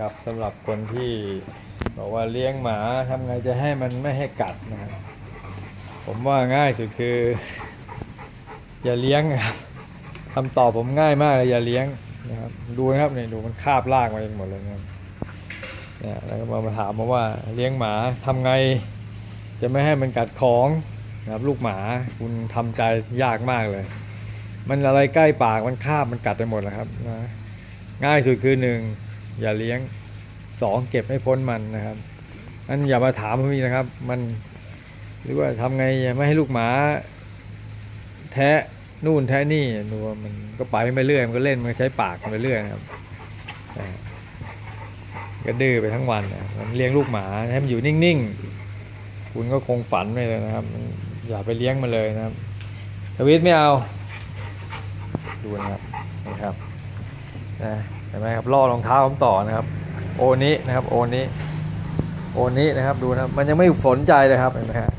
ครับสำหรับคนที่บอกว่าเลี้ยงหมาทำไงจะให้มันไม่ให้กัดนะครับผมว่าง่ายสุดคือ อย่าเลี้ยงครับคำตอบผมง่ายมากเลยอย่าเลี้ยงนะครับดูนะครับเนี่ยดูมันคาบลากมาเองหมดเลยนะครับเนี่ยแล้วก็มาถามมาว่าเลี้ยงหมาทำไงจะไม่ให้มันกัดของนะครับลูกหมาคุณทำใจยากมากเลย มันอะไรใกล้ปากมันคาบมันกัดไปหมดแล้วครับนะง่ายสุดคือหนึ่ง อย่าเลี้ยงสองเก็บให้พ้นมันนะครับนั่นอย่ามาถามผมอีกนะครับ มันหรือว่าทำไงไม่ให้ลูกหมา แทะนู่นแทะนี่ดูว่ามันก็ไปไม่เรื่อยมันก็เล่นมันใช้ปากมันไปเรื่อยนะครับก็ดื้อไปทั้งวันนะมันเลี้ยงลูกหมาให้มันอยู่นิ่งๆ คุณก็คงฝันไปเลยนะครับ อย่าไปเลี้ยงมันเลยนะครับทวิตไม่เอา ดูนะครับนะครับนะ เห็นไหมครับล่อรองเท้าผมต่อนะครับ โอนี้นะครับโอนี้โอนี้นะครับดูนะครับมันยังไม่สนใจเลยครับเห็นไหมฮะ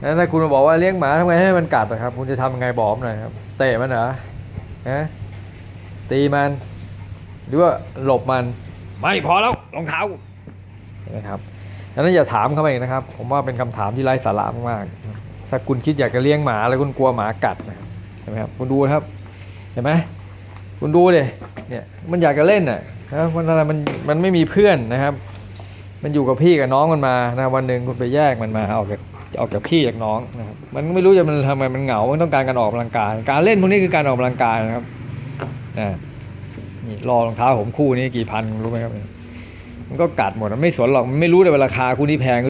นั้นถ้าคุณมาบอกว่าเลี้ยงหมาทำไงให้มันกัดนะครับ คุณจะทำยังไงบอกผมหน่อยครับเตะมันเหรอฮะตีมันหรือว่าหลบมันไม่พอแล้วรองเท้านะครับดังนั้นอย่าถามเข้าไปอีกนะครับ ผมว่าเป็นคำถามที่ไร้สาระมากๆถ้าคุณคิดอยากจะเลี้ยงหมาแล้วคุณกลัวหมากัดนะครับใช่ไหมครับคุณดูนะครับเห็นไหม คุณดูเดิเนี่ยมันอยากจะเล่นอะนะมันอะไรมันมันไม่มีเพื่อนนะครับ มันอยู่กับพี่กับน้องมันมานะวันหนึ่งคุณไปแยกมันมาออกจากออกจากพี่จากน้องนะครับมันไม่รู้จะมันทำไมมันเหงามันต้องการการออกกำลังกาย การเล่นพวกนี้คือการออกกำลังกายนะครับนะนี่รอรองเท้าผมคู่นี้กี่พันรู้ไหมครับมันก็กัดหมดมันไม่สนหรอกมันไม่รู้เลยว่าราคาคู่นี้แพง